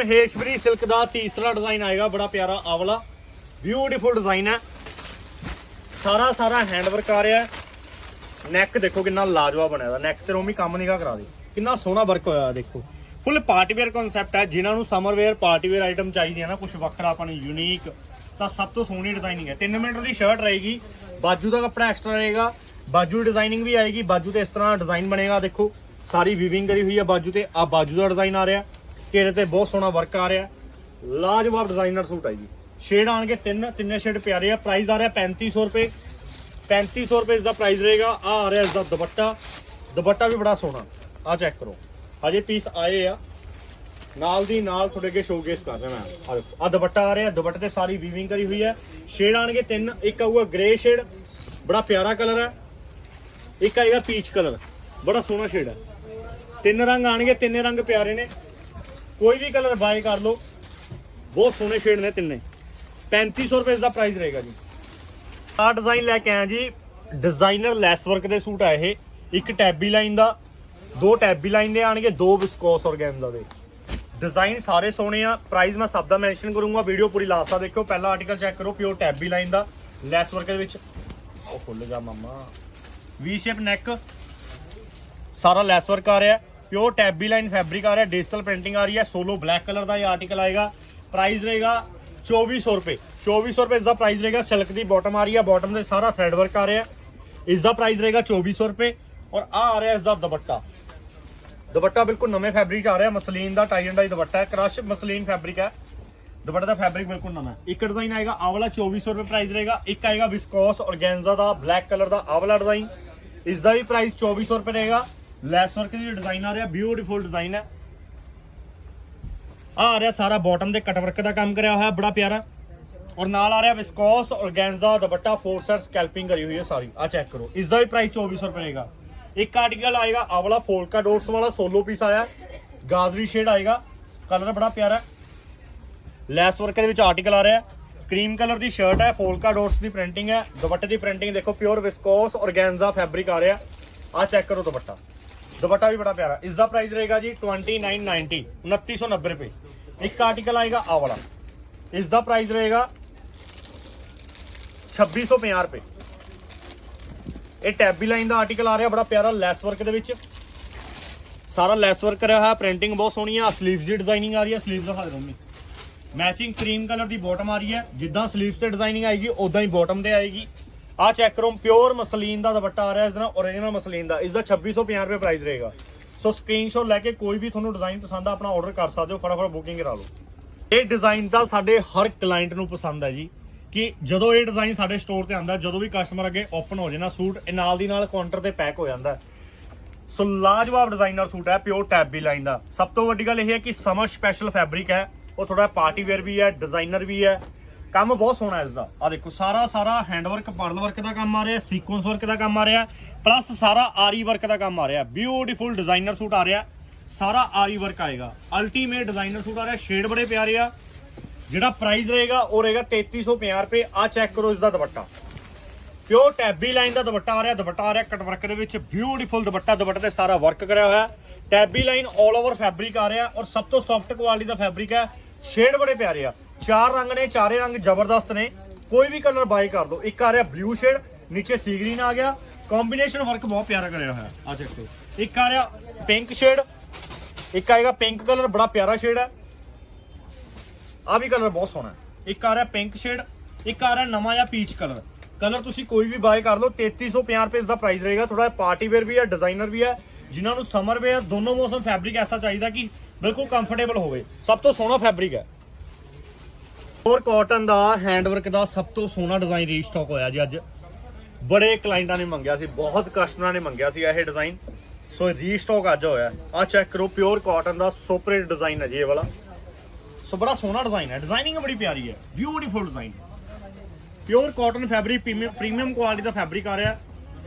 Maheshwari silk ਦਾ ਤੀਸਰਾ design ਆਏਗਾ, ਬੜਾ ਪਿਆਰਾ ਆਵਲਾ। ਬਿਊਟੀਫੁਲ ਡਿਜ਼ਾਈਨ ਹੈ। ਸਾਰਾ ਸਾਰਾ ਹੈਂਡ ਵਰਕ ਆ ਰਿਹਾ ਨੈਕ ਦੇਖੋ ਕਿੰਨਾ ਲਾਜਵਾਬ ਬਣਿਆ ਦਾ ਨੈਕ ਤੇ ਰੋਮੀ ਕੰਮ ਨਿਗਾ ਕਰਾ ਦੇ। ਕਿੰਨਾ ਸੋਹਣਾ ਵਰਕ ਹੋਇਆ ਦੇਖੋ। ਫੁੱਲ ਪਾਰਟੀ ਵੇਅਰ ਕਨਸੈਪਟ ਹੈ। ਜਿਨ੍ਹਾਂ ਨੂੰ summer wear party wear item ਚਾਹੀਦੀ ਹੈ ਨਾ ਕੁਝ ਵੱਖਰਾ ਆਪਾਂ ਨੂੰ ਯੂਨੀਕ ਤਾਂ ਸਭ ਤੋਂ ਸੋਹਣੀ ਡਿਜ਼ਾਈਨਿੰਗ ਹੈ। 3 ਮੀਟਰ ਦੀ ਸ਼ਰਟ ਰਹੇਗੀ। ਬਾਜੂ ਦਾ ਕੱਪੜਾ ਐਕਸਟਰਾ ਰਹੇਗਾ। ਬਾਜੂ ਡਿਜ਼ਾਈਨਿੰਗ ਵੀ ਆਏਗੀ। ਬਾਜੂ ਤੇ ਇਸ ਤਰ੍ਹਾਂ ਡਿਜ਼ਾਈਨ ਬਣੇਗਾ, ਦੇਖੋ। ਸਾਰੀ ਵੀਵਿੰਗ ਕਰੀ ਹੋਈ ਹੈ ਬਾਜੂ ਤੇ। ਆ ਬਾਜੂ ਦਾ ਡਿਜ਼ਾਈਨ ਆ ਰਿਹਾ। ਘੇਰੇ ਤੇ ਬਹੁਤ ਸੋਹਣਾ ਵਰਕ ਆ ਰਿਹਾ। ਲਾਜਵਾਬ ਡਿਜ਼ਾਈਨਰ ਸੂਟ ਹੈ ਜੀ। ਸ਼ੇਡ ਆਣਗੇ ਤਿੰਨ, ਤਿੰਨੇ ਸ਼ੇਡ ਪਿਆਰੇ ਆ। ਪ੍ਰਾਈਸ ਆ ਰਿਹਾ 3500 ਰੁਪਏ। 3500 ਰੁਪਏ ਇਸ ਦਾ ਪ੍ਰਾਈਸ ਰਹੇਗਾ। ਆ ਆ ਰਿਹਾ ਇਸ ਦਾ ਦੁਪੱਟਾ। ਦੁਪੱਟਾ ਵੀ ਬੜਾ ਸੋਹਣਾ। ਆ ਚੈੱਕ ਕਰੋ। ਹਜੇ ਪੀਸ ਆਏ ਆ। ਨਾਲ ਦੀ ਨਾਲ ਤੁਹਾਡੇ ਅੱਗੇ ਸ਼ੋਕੇਸ ਕਰ ਰਿਹਾ ਮੈਂ। ਆ ਦੁਪੱਟਾ ਆ ਰਿਹਾ। ਦੁਪੱਟੇ ਤੇ ਸਾਰੀ ਵੀਵਿੰਗ ਕਰੀ ਹੋਈ ਹੈ। ਸ਼ੇਡ ਆਣਗੇ ਤਿੰਨ। ਇੱਕ ਆਊਗਾ ਗ੍ਰੇ ਸ਼ੇਡ ਬੜਾ ਪਿਆਰਾ ਕਲਰ ਹੈ। ਇੱਕ ਆਏਗਾ ਪੀਚ ਕਲਰ ਬੜਾ ਸੋਹਣਾ ਸ਼ੇਡ ਹੈ। ਤਿੰਨ ਰੰਗ ਆਣਗੇ। ਤਿੰਨੇ ਰੰਗ ਪਿਆਰੇ ਨੇ। ਕੋਈ ਵੀ ਕਲਰ ਬਾਏ ਕਰ ਲਓ। ਬਹੁਤ ਸੋਹਣੇ ਸ਼ੇਡ ਨੇ ਤਿੰਨੇ। 3500 ਰੁਪਏ ਇਸ ਦਾ ਪ੍ਰਾਈਸ ਰਹੇਗਾ ਜੀ। ਆ ਡਿਜ਼ਾਈਨ ਲੈ ਕੇ ਆਇਆ ਜੀ। ਡਿਜ਼ਾਈਨਰ ਲੈਸ ਵਰਕ ਦੇ ਸੂਟ ਆ ਇਹ। ਇੱਕ ਟੈਬੀ ਲਾਈਨ ਦਾ, ਦੋ ਟੈਬੀ ਲਾਈਨ ਦੇ ਆਣਗੇ, ਦੋ ਵਿਸਕੋਸ ਔਰਗੈਂਜ਼ਾ ਦੇ ਡਿਜ਼ਾਈਨ ਸਾਰੇ ਸੋਹਣੇ ਆ। ਪ੍ਰਾਈਸ ਮੈਂ ਸਭ ਦਾ ਮੈਂਸ਼ਨ ਕਰੂੰਗਾ। ਵੀਡੀਓ ਪੂਰੀ ਲਾਸਟ ਤੱਕ ਦੇਖਿਓ। ਪਹਿਲਾ ਆਰਟੀਕਲ ਚੈੱਕ ਕਰੋ ਪਿਓਰ ਟੈਬੀ ਲਾਈਨ ਦਾ ਲੈਸ ਵਰਕ ਦੇ ਵਿੱਚ। ਉਹ ਖੁੱਲ ਜਾ ਮਮਾ। ਵੀ ਸ਼ੇਪ ਨੈਕ ਸਾਰਾ ਲੈਸ ਵਰਕ ਆ ਰਿਹਾ। ਪਿਓਰ ਟੈਬੀ ਲਾਈਨ ਫੈਬਰਿਕ ਆ ਰਿਹਾ ਡਿਜੀਟਲ ਪ੍ਰਿੰਟਿੰਗ ਆ ਰਹੀ ਹੈ ਸੋਲੋ ਬਲੈਕ ਕਲਰ ਦਾ ਇਹ ਆਰਟੀਕਲ ਆਏਗਾ। ਪ੍ਰਾਈਸ ਰਹੇਗਾ 2400 ਰੁਪਏ। 2400 ਰੁਪਏ ਇਸ ਦਾ ਪ੍ਰਾਈਸ ਰਹੇਗਾ ਸਿਲਕ ਦੀ ਬਾਟਮ ਆ ਰਹੀ ਹੈ ਬਾਟਮ ਦੇ ਸਾਰਾ ਥ੍ਰੈਡ ਵਰਕ ਆ ਰਿਹਾ। ਇਸ ਦਾ ਪ੍ਰਾਈਸ ਰਹੇਗਾ 2400 ਰੁਪਏ ਔਰ ਆ ਆ ਰਿਹਾ ਇਸ ਦਾ ਦੁਪੱਟਾ। ਦੁਪੱਟਾ ਬਿਲਕੁਲ ਨਵੇਂ ਫੈਬਰਿਕ 'ਚ ਆ ਰਿਹਾ, ਮਸਲੀਨ ਦਾ ਟਾਈ ਐਂਡ ਡਾਈ ਦੁਪੱਟਾ ਹੈ ਕ੍ਰਸ਼ ਮਸਲੀਨ ਫੈਬਰਿਕ ਹੈ। ਦੁਪੱਟੇ ਦਾ ਫੈਬਰਿਕ ਬਿਲਕੁਲ ਨਵਾਂ ਇੱਕ ਡਿਜ਼ਾਈਨ ਆਏਗਾ ਆਵਲਾ ਵਾਲਾ 2400 ਰੁਪਏ ਪ੍ਰਾਈਸ ਰਹੇਗਾ। ਇੱਕ ਆਏਗਾ ਵਿਸਕੋਸ ਔਰਗੈਂਜ਼ਾ ਦਾ ਬਲੈਕ ਕਲਰ ਦਾ ਆਵਲਾ ਡਿਜ਼ਾਈਨ ਇਸ ਦਾ ਵੀ ਪ੍ਰਾਈਸ 2400 ਰੁਪਏ ਰਹੇਗਾ। ਲੈਸ ਵਰਕ ਦੀ ਡਿਜ਼ਾਈਨ ਆ ਰਿਹਾ ਬਿਊਟੀਫੁਲ ਡਿਜ਼ਾਈਨ ਹੈ ਆ ਰਿਹਾ ਸਾਰਾ ਬਾਟਮ ਤੇ ਕਟ ਵਰਕ ਦਾ ਕੰਮ ਕਰਿਆ ਹੋਇਆ, ਬੜਾ ਪਿਆਰਾ। ਔਰ ਨਾਲ ਆ ਰਿਹਾ ਵਿਸਕੋਸ ਔਰਗੈਂਜ਼ਾ ਦੁਪੱਟਾ ਫੋਰ ਸੈਟ ਸਕੈਲਪਿੰਗ ਕਰੀ ਹੋਈ ਹੈ ਸਾਰੀ। ਆ ਚੈੱਕ ਕਰੋ। ਇਸ ਦਾ ਵੀ ਪ੍ਰਾਈਸ 2400 ਰੁਪਏ ਇੱਕ ਆਰਟੀਕਲ ਆਏਗਾ ਆ ਵਾਲਾ ਫੋਲਕਾ ਡੋਟਸ ਵਾਲਾ ਸੋਲੋ ਪੀਸ ਆਇਆ। ਗਾਜ਼ਰੀ ਸ਼ੇਡ ਆਏਗਾ। ਕਲਰ ਬੜਾ ਪਿਆਰਾ। ਲੈਸ ਵਰਕ ਦੇ ਵਿੱਚ ਆਰਟੀਕਲ ਆ ਰਿਹਾ। ਕਰੀਮ ਕਲਰ ਦੀ ਸ਼ਰਟ ਹੈ ਫੋਲਕਾ ਡੋਟਸ ਦੀ ਪ੍ਰਿੰਟਿੰਗ ਹੈ ਦੁਪੱਟੇ ਦੀ ਪ੍ਰਿੰਟਿੰਗ ਦੇਖੋ ਪਿਓਰ ਵਿਸਕੋਸ ਔਰਗੈਂਜ਼ਾ ਫੈਬਰਿਕ ਆ ਰਿਹਾ। ਆ ਚੈੱਕ ਕਰੋ ਦੁਪੱਟਾ। ਦੁਪੱਟਾ ਵੀ ਬੜਾ ਪਿਆਰਾ। ਇਸ ਦਾ ਪ੍ਰਾਈਸ ਰਹੇਗਾ ਜੀ 2990 2990 ਰੁਪਏ। ਇੱਕ ਆਰਟੀਕਲ ਆਏਗਾ ਆ ਵਾਲਾ। ਇਸ ਦਾ ਪ੍ਰਾਈਸ ਰਹੇਗਾ 2650 ਰੁਪਏ। ਇਹ ਟੈਬੀ ਲਾਈਨ ਦਾ ਆਰਟੀਕਲ ਆ ਰਿਹਾ, ਬੜਾ ਪਿਆਰਾ ਲੈਸ ਵਰਕ ਦੇ ਵਿੱਚ। ਸਾਰਾ ਲੈਸ ਵਰਕ ਰਿਹਾ ਹੋਇਆ ਪ੍ਰਿੰਟਿੰਗ ਬਹੁਤ ਸੋਹਣੀ ਆ ਸਲੀਵਸ ਦੀ ਡਿਜ਼ਾਈਨਿੰਗ ਆ ਰਹੀ ਹੈ ਸਲੀਵਸ ਦਿਖਾ ਦੇ ਰੋਮੀ ਮੈਚਿੰਗ ਕਰੀਮ ਕਲਰ ਦੀ ਬਾਟਮ ਆ ਰਹੀ ਹੈ, ਜਿੱਦਾਂ ਸਲੀਵਸ ਤੇ ਡਿਜ਼ਾਈਨਿੰਗ ਆਏਗੀ ਉਦਾਂ ਹੀ ਬਾਟਮ ਤੇ ਆਏਗੀ। ਆ ਚੈੱਕ ਕਰੋ ਪਿਓਰ ਮਸਲੀਨ ਦਾ ਦੁਪੱਟਾ ਆ ਰਿਹਾ, ਇਸ ਨਾਲ ਓਰੀਜਨਲ ਮਸਲੀਨ ਦਾ। ਇਸ ਦਾ 2650 ਰੁਪਏ ਪ੍ਰਾਈਸ ਰਹੇਗਾ। ਸੋ ਸਕਰੀਨਸ਼ਾਟ ਲੈ ਕੇ ਕੋਈ ਵੀ ਤੁਹਾਨੂੰ ਡਿਜ਼ਾਈਨ ਪਸੰਦ ਆ, ਆਪਣਾ ਆਰਡਰ ਕਰ ਸਕਦੇ ਹੋ, ਫਟਾਫਟ ਬੁਕਿੰਗ ਕਰਾ ਲਓ। ਇਹ ਡਿਜ਼ਾਈਨ ਤਾਂ ਸਾਡੇ ਹਰ ਕਲਾਇੰਟ ਨੂੰ ਪਸੰਦ ਹੈ ਜੀ, ਕਿ ਜਦੋਂ ਇਹ ਡਿਜ਼ਾਈਨ ਸਾਡੇ ਸਟੋਰ ਤੇ ਆਉਂਦਾ, ਜਦੋਂ ਵੀ ਕਸਟਮਰ ਅੱਗੇ ਓਪਨ ਹੋ ਜਾਣਾ ਸੂਟ, ਇਹ ਨਾਲ ਦੀ ਨਾਲ ਕਾਊਂਟਰ ਤੇ ਪੈਕ ਹੋ ਜਾਂਦਾ। ਸੋ ਲਾਜਵਾਬ ਡਿਜ਼ਾਈਨਰ ਸੂਟ ਹੈ ਪਿਓਰ ਟੈਬੀ ਲਾਈਨ ਦਾ। ਸਭ ਤੋਂ ਵੱਡੀ ਗੱਲ ਇਹ ਹੈ ਕਿ ਸਮਰ ਸਪੈਸ਼ਲ ਫੈਬਰਿਕ ਹੈ, ਉਹ ਥੋੜਾ ਪਾਰਟੀ ਵੇਅਰ ਵੀ ਹੈ ਡਿਜ਼ਾਈਨਰ ਵੀ ਹੈ। ਕੰਮ ਬਹੁਤ ਸੋਹਣਾ ਹੈ ਇਸ ਦਾ ਆ ਦੇਖੋ, ਸਾਰਾ ਸਾਰਾ ਹੈਂਡ ਵਰਕ ਪਰਲ ਵਰਕ ਦਾ ਕੰਮ ਆ ਰਿਹਾ ਸੀਕੁਐਂਸ ਵਰਕ ਦਾ ਕੰਮ ਆ ਰਿਹਾ ਪਲੱਸ ਸਾਰਾ ਆਰੀ ਵਰਕ ਦਾ ਕੰਮ ਆ ਰਿਹਾ। ਬਿਊਟੀਫੁਲ ਡਿਜ਼ਾਈਨਰ ਸੂਟ ਆ ਰਿਹਾ। ਸਾਰਾ ਆਰੀ ਵਰਕ ਆਏਗਾ। ਅਲਟੀਮੇਟ ਡਿਜ਼ਾਈਨਰ ਸੂਟ ਆ ਰਿਹਾ ਸ਼ੇਡ ਬੜੇ ਪਿਆਰੇ ਆ। ਜਿਹੜਾ ਪ੍ਰਾਈਸ ਰਹੇਗਾ, ਉਹ ਰਹੇਗਾ 3350 ਰੁਪਏ। ਆ ਚੈੱਕ ਕਰੋ ਇਸ ਦਾ ਦੁਪੱਟਾ। ਪਿਓਰ ਟੈਬੀ ਲਾਈਨ ਦਾ ਦੁਪੱਟਾ ਆ ਰਿਹਾ, ਦੁਪੱਟਾ ਆ ਰਿਹਾ ਕਟ ਵਰਕ ਦੇ ਵਿੱਚ। ਬਿਊਟੀਫੁਲ ਦੁਪੱਟਾ, ਦੁਪੱਟੇ ਤੇ ਸਾਰਾ ਵਰਕ ਕਰਿਆ ਹੋਇਆ। ਟੈਬੀ ਲਾਈਨ 올 ਓਵਰ ਫੈਬਰਿਕ ਆ ਰਿਹਾ ਔਰ ਸਭ ਤੋਂ ਸੌਫਟ ਕੁਆਲਿਟੀ ਦਾ ਫੈਬਰਿਕ ਹੈ। ਸ਼ੇਡ ਬੜੇ ਪਿਆਰੇ ਆ। ਚਾਰ ਰੰਗ ਨੇ, ਚਾਰੇ ਰੰਗ ਜ਼ਬਰਦਸਤ ਨੇ। ਕੋਈ ਵੀ ਕਲਰ ਬਾਈ ਕਰ ਦਿਓ ਇੱਕ ਆ ਰਿਹਾ ਬਲੂ ਸ਼ੇਡ ਨੀਚੇ ਸੀ ਗ੍ਰੀਨ ਆ ਗਿਆ। ਕੰਬੀਨੇਸ਼ਨ ਵਰਕ ਬਹੁਤ ਪਿਆਰਾ ਕਰਿਆ ਹੋਇਆ। ਆ ਦੇਖੋ। ਇੱਕ ਆ ਰਿਹਾ ਪਿੰਕ ਸ਼ੇਡ ਇੱਕ ਆਏਗਾ ਪਿੰਕ ਕਲਰ ਬੜਾ ਪਿਆਰਾ ਸ਼ੇਡ ਹੈ। ਆ ਵੀ ਕਲਰ ਬਹੁਤ ਸੋਹਣਾ ਇੱਕ ਆ ਰਿਹਾ ਪਿੰਕ ਸ਼ੇਡ ਇੱਕ ਆ ਰਿਹਾ ਨਵਾਂ ਜਾਂ ਪੀਚ ਕਲਰ ਕਲਰ ਤੁਸੀਂ ਕੋਈ ਵੀ ਬਾਏ ਕਰ ਲਓ 3350 ਰੁਪਏ ਦਾ ਪ੍ਰਾਈਸ ਰਹੇਗਾ। ਥੋੜਾ ਪਾਰਟੀ ਵੇਅਰ ਵੀ ਹੈ ਡਿਜ਼ਾਈਨਰ ਵੀ ਹੈ, ਜਿਨ੍ਹਾਂ ਨੂੰ ਸਮਰ ਵੇਅਰ ਦੋਨੋਂ ਮੌਸਮ ਫੈਬਰਿਕ ਐਸਾ ਚਾਹੀਦਾ ਕਿ ਬਿਲਕੁਲ ਕੰਫਰਟੇਬਲ ਹੋਵੇ। ਸਭ ਤੋਂ ਸੋਹਣਾ ਫੈਬਰਿਕ ਹੈ। ਹੋਰ ਕਾਟਨ ਦਾ ਹੈਂਡਵਰਕ ਦਾ ਸਭ ਤੋਂ ਸੋਹਣਾ ਡਿਜ਼ਾਈਨ ਰੀਸਟਾਕ ਹੋਇਆ ਜੀ ਅੱਜ। ਬੜੇ ਕਲਾਇੰਟਾਂ ਨੇ ਮੰਗਿਆ ਸੀ, ਬਹੁਤ ਕਸਟਮਰਾਂ ਨੇ ਮੰਗਿਆ ਸੀ ਇਹ ਡਿਜ਼ਾਈਨ ਸੋ ਰੀਸਟਾਕ ਅੱਜ ਹੋਇਆ। ਆ ਚੈੱਕ ਕਰੋ ਪਿਓਰ ਕਾਟਨ ਦਾ ਸੁਪਰੇਟ ਡਿਜ਼ਾਈਨ ਹੈ ਜੀ ਇਹ ਵਾਲਾ। ਸੋ ਬੜਾ ਸੋਹਣਾ ਡਿਜ਼ਾਈਨ ਹੈ ਡਿਜ਼ਾਈਨਿੰਗ ਬੜੀ ਪਿਆਰੀ ਹੈ beautiful design pure cotton fabric premium quality ਦਾ ਫੈਬਰਿਕ ਆ ਰਿਹਾ।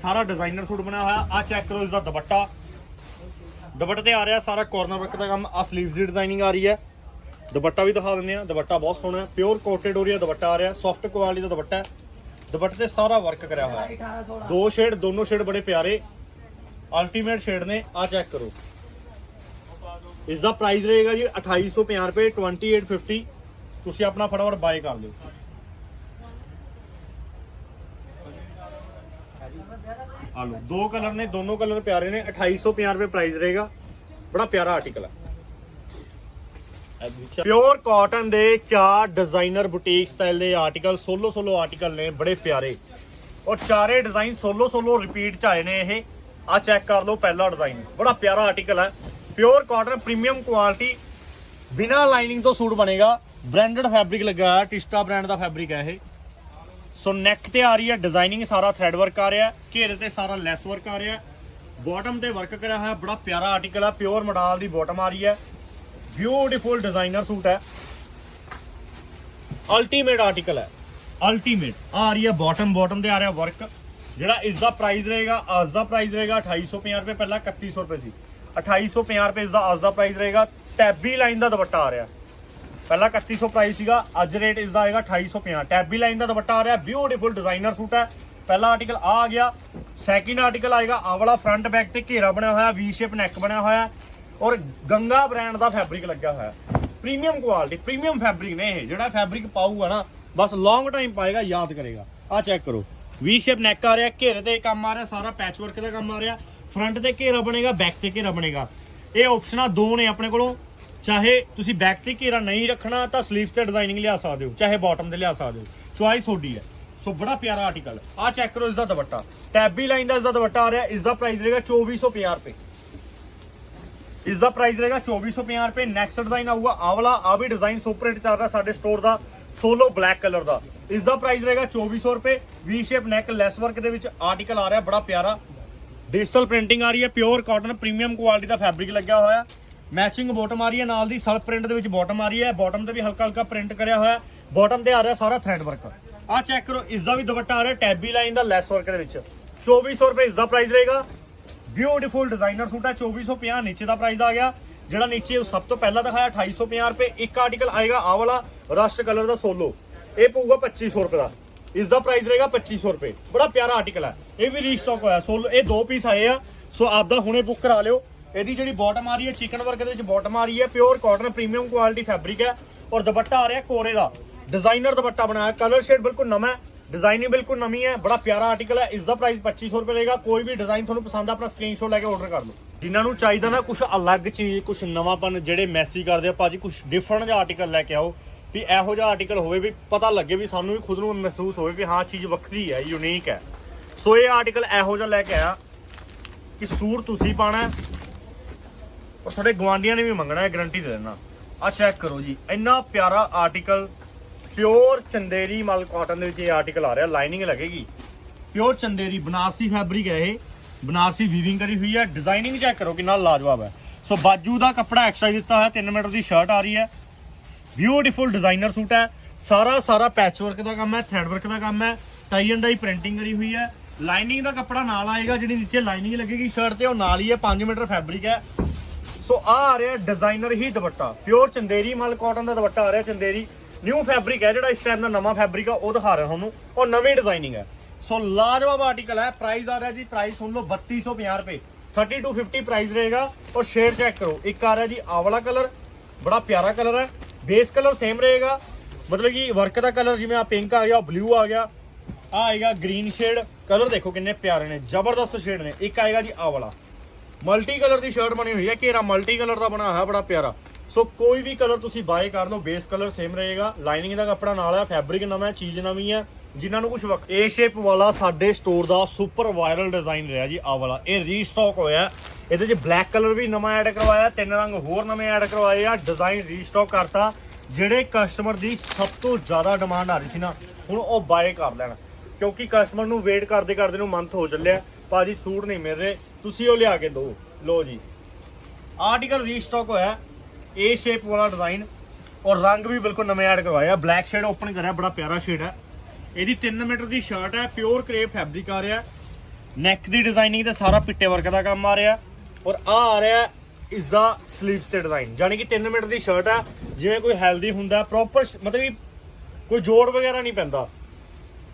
ਸਾਰਾ ਡਿਜ਼ਾਈਨਰ ਸੂਟ ਬਣਾਇਆ ਹੋਇਆ। ਆ ਚੈੱਕ ਕਰੋ ਇਸ ਦਾ ਦੁਪੱਟਾ। ਦੁਪੱਟੇ ਤੇ ਆ ਰਿਹਾ ਸਾਰਾ ਕਾਰਨਰ ਵਰਕ ਦਾ ਕੰਮ ਆ ਸਲੀਵਸ ਦੀ ਡਿਜ਼ਾਈਨਿੰਗ ਆ ਰਹੀ ਹੈ। ਦੁਪੱਟਾ ਵੀ ਦਿਖਾ ਦਿੰਦੇ ਆ, ਦੁਪੱਟਾ ਬਹੁਤ ਸੋਹਣਾ ਹੈ ਪਿਓਰ ਕੋਟਡ ਓਰੀਆ ਦੁਪੱਟਾ ਆ ਰਿਹਾ ਸੌਫਟ ਕੁਆਲਿਟੀ ਦਾ ਦੁਪੱਟਾ ਹੈ। ਦੁਪੱਟੇ ਤੇ ਸਾਰਾ ਵਰਕ ਕਰਿਆ ਹੋਇਆ ਹੈ। ਦੋ ਸ਼ੇਡ ਦੋਨੋਂ ਸ਼ੇਡ ਬੜੇ ਪਿਆਰੇ ਅਲਟੀਮੇਟ ਸ਼ੇਡ ਨੇ ਆ ਚੈੱਕ ਕਰੋ। ਇਸ ਦਾ ਪ੍ਰਾਈਸ ਰਹੇਗਾ ਜੀ 2850 ਰੁਪਏ 2850 ਤੁਸੀਂ ਆਪਣਾ ਫਟਾਫਟ ਬਾਏ ਕਰ ਲਿਓ। ਆ ਲਓ, ਦੋ ਕਲਰ ਨੇ, ਦੋਨੋਂ ਕਲਰ ਪਿਆਰੇ ਨੇ 2850 ਰੁਪਏ ਪ੍ਰਾਈਸ ਰਹੇਗਾ। ਬੜਾ ਪਿਆਰਾ ਆਰਟੀਕਲ ਹੈ। ਪਿਓਰ ਕਾਟਨ ਦੇ ਚਾਰ ਡਿਜ਼ਾਈਨਰ ਬੁਟੀਕ ਸਟਾਈਲ ਦੇ ਆਰਟੀਕਲ ਸੋਲੋ ਸੋਲੋ ਆਰਟੀਕਲ ਨੇ, ਬੜੇ ਪਿਆਰੇ। ਔਰ ਚਾਰੇ ਡਿਜ਼ਾਈਨ ਸੋਲੋ ਸੋਲੋ ਰਿਪੀਟ ਚ ਆਏ ਨੇ ਇਹ। ਆ ਚੈੱਕ ਕਰ ਲਓ ਪਹਿਲਾ ਡਿਜ਼ਾਈਨ ਬੜਾ ਪਿਆਰਾ ਆਰਟੀਕਲ ਹੈ। ਪਿਓਰ ਕਾਟਨ ਪ੍ਰੀਮੀਅਮ ਕੁਆਲਿਟੀ ਬਿਨਾ ਲਾਈਨਿੰਗ ਤੋਂ ਸੂਟ ਬਣੇਗਾ। ਬ੍ਰਾਂਡਡ ਫੈਬਰਿਕ ਲੱਗਾ ਹੈ ਟਿਸਟਾ ਬ੍ਰਾਂਡ ਦਾ ਫੈਬਰਿਕ ਹੈ ਇਹ। ਸੋ ਨੈਕ ਤੇ ਆ ਰਹੀ ਹੈ ਡਿਜ਼ਾਈਨਿੰਗ ਸਾਰਾ ਥ੍ਰੈਡ ਵਰਕ ਆ ਰਿਹਾ, ਘੇਰੇ ਤੇ ਸਾਰਾ ਲੈਸ ਵਰਕ ਆ ਰਿਹਾ। ਬਾਟਮ ਤੇ ਵਰਕ ਕਰਿਆ ਹੋਇਆ, ਬੜਾ ਪਿਆਰਾ ਆਰਟੀਕਲ ਹੈ। ਪਿਓਰ ਮਡਾਲ ਦੀ ਬਾਟਮ ਆ ਰਹੀ ਹੈ। ਬਿਊਟੀਫੁਲ ਡਿਜ਼ਾਈਨਰ ਸੂਟ ਹੈ। ਅਲਟੀਮੇਟ ਆਰਟੀਕਲ ਹੈ। ਅਲਟੀਮੇਟ ਆ ਰਹੀ ਹੈ ਬਾਟਮ ਬਾਟਮ ਤੇ ਆ ਰਿਹਾ ਵਰਕ ਜਿਹੜਾ ਇਸ ਦਾ ਪ੍ਰਾਈਸ ਰਹੇਗਾ, ਅੱਜ ਦਾ ਪ੍ਰਾਈਸ ਰਹੇਗਾ 2850 ਰੁਪਏ, ਪਹਿਲਾਂ 3100 ਰੁਪਏ ਸੀ। 2850 ਰੁਪਏ ਇਸ ਦਾ ਅੱਜ ਦਾ ਪ੍ਰਾਈਸ ਰਹੇਗਾ ਟੈਬੀ ਲਾਈਨ ਦਾ ਦੁਪੱਟਾ ਆ ਰਿਹਾ। ਪਹਿਲਾਂ 3100 ਪ੍ਰਾਈਸ ਸੀਗਾ, ਅੱਜ ਰੇਟ ਇਸ ਦਾ ਆਏਗਾ 2850 ਟੈਬੀ ਲਾਈਨ ਦਾ ਦੁਪੱਟਾ ਆ ਰਿਹਾ ਬਿਊਟੀਫੁਲ ਡਿਜ਼ਾਈਨਰ ਸੂਟ ਹੈ। ਪਹਿਲਾ ਆਰਟੀਕਲ ਆ ਆ ਗਿਆ। ਸੈਕਿੰਡ ਆਰਟੀਕਲ ਆਏਗਾ ਆ ਵਾਲਾ ਫਰੰਟ ਬੈਕ ਤੇ ਘੇਰਾ ਬਣਿਆ ਹੋਇਆ ਵੀ ਸ਼ੇਪ ਨੈਕ ਬਣਿਆ ਹੋਇਆ। ਔਰ ਗੰਗਾ ਬ੍ਰਾਂਡ ਦਾ ਫੈਬਰਿਕ ਲੱਗਿਆ ਹੋਇਆ। ਪ੍ਰੀਮੀਅਮ ਕੁਆਲਿਟੀ ਪ੍ਰੀਮੀਅਮ ਫੈਬਰਿਕ ਨੇ ਇਹ। ਜਿਹੜਾ ਫੈਬਰਿਕ ਪਾਊਗਾ ਨਾ, ਬਸ ਲੌਂਗ ਟਾਈਮ ਪਾਏਗਾ, ਯਾਦ ਕਰੇਗਾ। ਆ ਚੈੱਕ ਕਰੋ। ਵੀ ਸ਼ੇਪ ਨੈਕ ਆ ਰਿਹਾ, ਘੇਰੇ ਤੇ ਕੰਮ ਆ ਰਿਹਾ, ਸਾਰਾ ਪੈਚ ਵਰਕ ਦਾ ਕੰਮ ਆ ਰਿਹਾ। ਫਰੰਟ ਤੇ ਘੇਰਾ ਬਣੇਗਾ ਬੈਕ ਤੇ ਘੇਰਾ ਬਣੇਗਾ। ਇਹ ਆਪਸ਼ਨਾਂ ਦੋ ਨੇ ਆਪਣੇ ਕੋਲੋਂ। ਚਾਹੇ ਤੁਸੀਂ ਬੈਕ ਤੇ ਘੇਰਾ ਨਹੀਂ ਰੱਖਣਾ, ਤਾਂ ਸਲੀਵਸ ਤੇ ਡਿਜ਼ਾਈਨਿੰਗ ਲਿਆ ਸਕਦੇ ਹੋ। ਚਾਹੇ ਬਾਟਮ ਤੇ ਲਿਆ ਸਕਦੇ ਹੋ। ਚੁਆਇਸ ਤੁਹਾਡੀ ਹੈ। ਸੋ ਬੜਾ ਪਿਆਰਾ ਆਰਟੀਕਲ ਆ ਚੈੱਕ ਕਰੋ, ਇਸ ਦਾ ਦੁਪੱਟਾ। ਟੈਬੀ ਲਾਈਨ ਦਾ ਇਸ ਦਾ ਦੁਪੱਟਾ ਆ ਰਿਹਾ, ਇਸ ਦਾ ਪ੍ਰਾਈਸ ਰਹੇਗਾ 2450 ਰੁਪਏ। ਇਸ ਦਾ ਪ੍ਰਾਈਸ ਰਹੇਗਾ 2450 ਰੁਪਏ। ਨੈਕਸਟ ਡਿਜ਼ਾਈਨ ਆਊਗਾ ਆਵਲਾ। ਵਾਲਾ ਆ ਵੀ ਡਿਜ਼ਾਈਨ ਸੁਪਰ ਹਿੱਟ ਚੱਲ ਰਿਹਾ ਸਾਡੇ ਸਟੋਰ ਦਾ ਸੋਲੋ ਬਲੈਕ ਕਲਰ ਦਾ। ਇਸ ਦਾ ਪ੍ਰਾਈਸ ਰਹੇਗਾ 2400 ਰੁਪਏ। V shape neck lace work ਦੇ ਵਿੱਚ ਆਰਟੀਕਲ ਆ ਰਿਹਾ, ਬੜਾ ਪਿਆਰਾ। ਡਿਜੀਟਲ ਪ੍ਰਿੰਟਿੰਗ ਆ ਰਹੀ ਹੈ ਪਿਓਰ ਕਾਟਨ ਪ੍ਰੀਮੀਅਮ ਕੁਆਲਿਟੀ ਦਾ ਫੈਬਰਿਕ ਲੱਗਿਆ ਹੋਇਆ। ਮੈਚਿੰਗ ਬਾਟਮ ਆ ਰਹੀ ਹੈ, ਨਾਲ ਦੀ ਸਲਫ ਪ੍ਰਿੰਟ ਦੇ ਵਿੱਚ ਬਾਟਮ ਆ ਰਹੀ ਹੈ। ਬਾਟਮ ਤੇ ਵੀ ਹਲਕਾ ਹਲਕਾ ਪ੍ਰਿੰਟ ਕਰਿਆ ਹੋਇਆ। ਬਾਟਮ ਤੇ ਆ ਰਿਹਾ ਸਾਰਾ ਥ੍ਰੈਡ ਵਰਕ ਆ ਚੈੱਕ ਕਰੋ, ਇਸ ਦਾ ਵੀ ਦੁਪੱਟਾ ਆ ਰਿਹਾ ਟੈਬੀ ਲਾਈਨ ਦਾ ਲੈਸ ਵਰਕ ਦੇ ਵਿੱਚ। 2400 ਰੁਪਏ ਇਸ ਦਾ ਪ੍ਰਾਈਸ ਰਹੇਗਾ। ਬਿਊਟੀਫੁਲ ਡਿਜ਼ਾਈਨਰ ਸੂਟ ਹੈ 2450 ਨੀਚੇ ਦਾ ਪ੍ਰਾਈਸ ਆ ਗਿਆ। ਜਿਹੜਾ ਨੀਚੇ ਉਹ ਸਭ ਤੋਂ ਪਹਿਲਾਂ ਦਿਖਾਇਆ 2850 ਰੁਪਏ, ਇੱਕ ਆਰਟੀਕਲ ਆਏਗਾ ਆ ਵਾਲਾ ਰਸਟ ਕਲਰ ਦਾ ਸੋਲੋ ਇਹ ਪਊਗਾ 2500 ਰੁਪਏ ਦਾ। ਇਸ ਦਾ ਪ੍ਰਾਈਸ ਰਹੇਗਾ 2500 ਰੁਪਏ। ਬੜਾ ਪਿਆਰਾ ਆਰਟੀਕਲ ਹੈ। ਇਹ ਵੀ ਰੀਸਟਾਕ ਹੋਇਆ। ਸੋਲੋ ਇਹ ਦੋ ਪੀਸ ਆਏ ਆ। ਸੋ ਆਪ ਦਾ ਹੁਣੇ ਬੁੱਕ ਕਰਾ ਲਿਓ। ਇਹਦੀ ਜਿਹੜੀ ਬਾਟਮ ਆ ਰਹੀ ਹੈ ਚਿਕਨ ਵਰਕ ਦੇ ਵਿੱਚ ਬਾਟਮ ਆ ਰਹੀ ਹੈ। Pure cotton premium quality fabric ਹੈ। ਔਰ ਦੁਪੱਟਾ ਆ ਰਿਹਾ ਕੋਰੇ ਦਾ। ਡਿਜ਼ਾਈਨਰ ਦੁਪੱਟਾ ਬਣਾਇਆ। ਕਲਰ ਸ਼ੇਡ ਬਿਲਕੁਲ ਨਵਾਂ ਹੈ। ਡਿਜ਼ਾਈਨਿੰਗ ਬਿਲਕੁਲ ਨਵੀਂ ਹੈ, ਬੜਾ ਪਿਆਰਾ ਆਰਟੀਕਲ ਹੈ ਇਸ ਦਾ ਪ੍ਰਾਈਸ 2500 ਰੁਪਏ ਰਹੇਗਾ, ਕੋਈ ਵੀ ਡਿਜ਼ਾਈਨ ਤੁਹਾਨੂੰ ਪਸੰਦ ਆ, ਆਪਣਾ ਸਕਰੀਨਸ਼ਾਟ ਲੈ ਕੇ ਆਰਡਰ ਕਰ ਲਓ। ਜਿਨ੍ਹਾਂ ਨੂੰ ਚਾਹੀਦਾ ਨਾ ਕੁਝ ਅਲੱਗ ਚੀਜ਼ ਕੁਝ ਨਵਾਂਪਨ, ਜਿਹੜੇ ਮੈਸੀ ਕਰਦੇ ਆ, ਭਾਜੀ ਕੁਝ ਡਿਫਰੈਂਟ ਜਿਹਾ ਆਰਟੀਕਲ ਲੈ ਕੇ ਆਓ, ਵੀ ਇਹੋ ਜਿਹਾ ਆਰਟੀਕਲ ਹੋਵੇ ਵੀ ਪਤਾ ਲੱਗੇ ਵੀ ਸਾਨੂੰ ਵੀ ਖੁਦ ਨੂੰ ਮਹਿਸੂਸ ਹੋਵੇ ਵੀ ਹਾਂ, ਚੀਜ਼ ਵੱਖਰੀ ਹੈ ਯੂਨੀਕ ਹੈ। ਸੋ ਇਹ ਆਰਟੀਕਲ ਇਹੋ ਜਿਹਾ ਲੈ ਕੇ ਆਇਆ ਕਿ ਸੂਟ ਤੁਸੀਂ ਪਾਣਾ ਔਰ ਸਾਡੇ ਗਵਾਂਡੀਆਂ ਨੇ ਵੀ ਮੰਗਣਾ ਹੈ ਗਾਰੰਟੀ ਦੇ ਦੇਣਾ। ਆ ਚੈੱਕ ਕਰੋ ਜੀ, ਇੰਨਾ ਪਿਆਰਾ article pure Chanderi mul cotton ਦੇ ਵਿੱਚ ਇਹ ਆਰਟੀਕਲ ਆ ਰਿਹਾ ਲਾਈਨਿੰਗ ਲੱਗੇਗੀ। ਪਿਓਰ ਚੰਦੇਰੀ, ਬਨਾਰਸੀ ਫੈਬਰਿਕ ਹੈ ਇਹ। ਬਨਾਰਸੀ ਵੀਵਿੰਗ ਕਰੀ ਹੋਈ ਹੈ। ਡਿਜ਼ਾਈਨਿੰਗ ਚੈੱਕ ਕਰੋ ਕਿੰਨਾ ਲਾਜਵਾਬ ਹੈ। ਸੋ ਬਾਜੂ ਦਾ ਕੱਪੜਾ ਐਕਸਟਰਾ ਦਿੱਤਾ ਹੋਇਆ 3 ਮੀਟਰ ਦੀ ਸ਼ਰਟ ਆ ਰਹੀ ਹੈ। ਬਿਊਟੀਫੁਲ ਡਿਜ਼ਾਈਨਰ ਸੂਟ ਹੈ। ਸਾਰਾ ਸਾਰਾ ਪੈਚ ਵਰਕ ਦਾ ਕੰਮ ਹੈ ਥ੍ਰੈਡ ਵਰਕ ਦਾ ਕੰਮ ਹੈ। ਟਾਈ ਐਂਡ ਡਾਈ ਪ੍ਰਿੰਟਿੰਗ ਕਰੀ ਹੋਈ ਹੈ। ਲਾਈਨਿੰਗ ਦਾ ਕੱਪੜਾ ਨਾਲ ਆਏਗਾ, ਜਿਹੜੀ ਨੀਚੇ ਲਾਈਨਿੰਗ ਲੱਗੇਗੀ ਸ਼ਰਟ ਤੇ ਉਹ ਨਾਲ ਹੀ ਹੈ 5 ਮੀਟਰ ਫੈਬਰਿਕ ਹੈ। ਸੋ ਆ ਆ ਰਿਹਾ ਡਿਜ਼ਾਈਨਰ ਹੀ ਦੁਪੱਟਾ। ਪਿਓਰ ਚੰਦੇਰੀ ਮਲ ਕਾਟਨ ਦਾ ਦੁਪੱਟਾ ਆ ਰਿਹਾ ਚੰਦੇਰੀ। ਨਿਊ ਫੈਬਰਿਕ ਹੈ ਜਿਹੜਾ ਇਸ ਟਾਈਮ ਦਾ ਨਵਾਂ ਫੈਬਰਿਕ ਆ, ਉਹ ਦਿਖਾ ਰਿਹਾ ਤੁਹਾਨੂੰ। ਉਹ ਨਵੀਂ ਡਿਜ਼ਾਈਨਿੰਗ ਹੈ। ਸੋ ਲਾਜਵਾਬ ਆਰਟੀਕਲ ਹੈ ਪ੍ਰਾਈਸ ਆ ਰਿਹਾ ਜੀ ਪ੍ਰਾਈਸ ਸੁਣ ਲਓ 3250 ਰੁਪਏ। 3250 ਪ੍ਰਾਈਸ ਰਹੇਗਾ। ਔਰ ਸ਼ੇਡ ਚੈੱਕ ਕਰੋ। ਇੱਕ ਆ ਰਿਹਾ ਜੀ, ਆਵਲਾ ਕਲਰ ਬੜਾ ਪਿਆਰਾ ਕਲਰ ਹੈ। ਬੇਸ ਕਲਰ ਸੇਮ ਰਹੇਗਾ। ਮਤਲਬ ਕਿ ਵਰਕ ਦਾ ਕਲਰ ਜਿਵੇਂ ਆ ਪਿੰਕ ਆ ਗਿਆ ਬਲੂ ਆ ਗਿਆ। ਆ ਆਏਗਾ ਗ੍ਰੀਨ ਸ਼ੇਡ ਕਲਰ ਦੇਖੋ ਕਿੰਨੇ ਪਿਆਰੇ ਨੇ, ਜ਼ਬਰਦਸਤ ਸ਼ੇਡ ਨੇ। ਇੱਕ ਆਏਗਾ ਜੀ ਆਹ ਵਾਲਾ ਮਲਟੀ ਕਲਰ ਦੀ ਸ਼ਰਟ ਬਣੀ ਹੋਈ ਹੈ। ਘੇਰਾ ਮਲਟੀ ਕਲਰ ਦਾ ਬਣਾ ਹੋਇਆ, ਬੜਾ ਪਿਆਰਾ। ਸੋ ਕੋਈ ਵੀ ਕਲਰ ਤੁਸੀਂ ਬਾਏ ਕਰ ਲਓ, ਬੇਸ ਕਲਰ ਸੇਮ ਰਹੇਗਾ। ਲਾਈਨਿੰਗ ਦਾ ਕੱਪੜਾ ਨਾਲ ਹੈ ਫੈਬਰਿਕ ਨਵਾਂ ਹੈ ਚੀਜ਼ ਨਵੀਂ ਹੈ ਜਿਨ੍ਹਾਂ ਨੂੰ ਕੁਝ ਵਕ ਏ ਸ਼ੇਪ ਵਾਲਾ ਸਾਡੇ ਸਟੋਰ ਦਾ ਸੁਪਰ ਵਾਇਰਲ ਡਿਜ਼ਾਈਨ ਰਿਹਾ ਜੀ ਆ ਵਾਲਾ। ਇਹ ਰੀਸਟਾਕ ਹੋਇਆ। ਇਹਦੇ 'ਚ ਬਲੈਕ ਕਲਰ ਵੀ ਨਵਾਂ ਐਡ ਕਰਵਾਇਆ, ਤਿੰਨ ਰੰਗ ਹੋਰ ਨਵੇਂ ਐਡ ਕਰਵਾਏ ਆ ਡਿਜ਼ਾਈਨ ਰੀਸਟਾਕ ਕਰਤਾ। ਜਿਹੜੇ ਕਸਟਮਰ ਦੀ ਸਭ ਤੋਂ ਜ਼ਿਆਦਾ ਡਿਮਾਂਡ ਆ ਰਹੀ ਸੀ ਨਾ, ਹੁਣ ਉਹ ਬਾਏ ਕਰ ਲੈਣ। ਕਿਉਂਕਿ ਕਸਟਮਰ ਨੂੰ ਵੇਟ ਕਰਦੇ ਕਰਦੇ ਨੂੰ ਮੰਥ ਹੋ ਚੱਲਿਆ। ਭਾਜੀ ਸੂਟ ਨਹੀਂ ਮਿਲ ਰਹੇ। ਤੁਸੀਂ ਉਹ ਲਿਆ ਕੇ ਦਿਓ। ਲੋ ਜੀ। ਆਰਟੀਕਲ ਰੀਸਟਾਕ ਹੋਇਆ। ਏ ਸ਼ੇਪ ਵਾਲਾ ਡਿਜ਼ਾਈਨ ਔਰ ਰੰਗ ਵੀ ਬਿਲਕੁਲ ਨਵੇਂ ਐਡ ਕਰਵਾਇਆ। ਬਲੈਕ ਸ਼ੇਡ ਓਪਨ ਕਰਿਆ, ਬੜਾ ਪਿਆਰਾ ਸ਼ੇਡ ਹੈ। ਇਹਦੀ 3 ਮੀਟਰ ਦੀ ਸ਼ਰਟ ਹੈ ਪਿਓਰ ਕਰੇਪ ਫੈਬਰਿਕ ਆ ਰਿਹਾ। ਨੈਕ ਦੀ ਡਿਜ਼ਾਈਨਿੰਗ ਤੇ ਸਾਰਾ ਪਿੱਟੇ ਵਰਕ ਦਾ ਕੰਮ ਆ ਰਿਹਾ। ਔਰ ਆ ਆ ਰਿਹਾ ਇਸ ਦਾ 슬ੀਵਸ ਤੇ ਡਿਜ਼ਾਈਨ ਯਾਨੀ ਕਿ 3 ਮੀਟਰ ਦੀ ਸ਼ਰਟ ਹੈ, ਜਿਵੇਂ ਕੋਈ ਹੈਲਦੀ ਹੁੰਦਾ ਪ੍ਰੋਪਰ ਮਤਲਬ ਕਿ ਕੋਈ ਜੋੜ ਵਗੈਰਾ ਨਹੀਂ ਪੈਂਦਾ।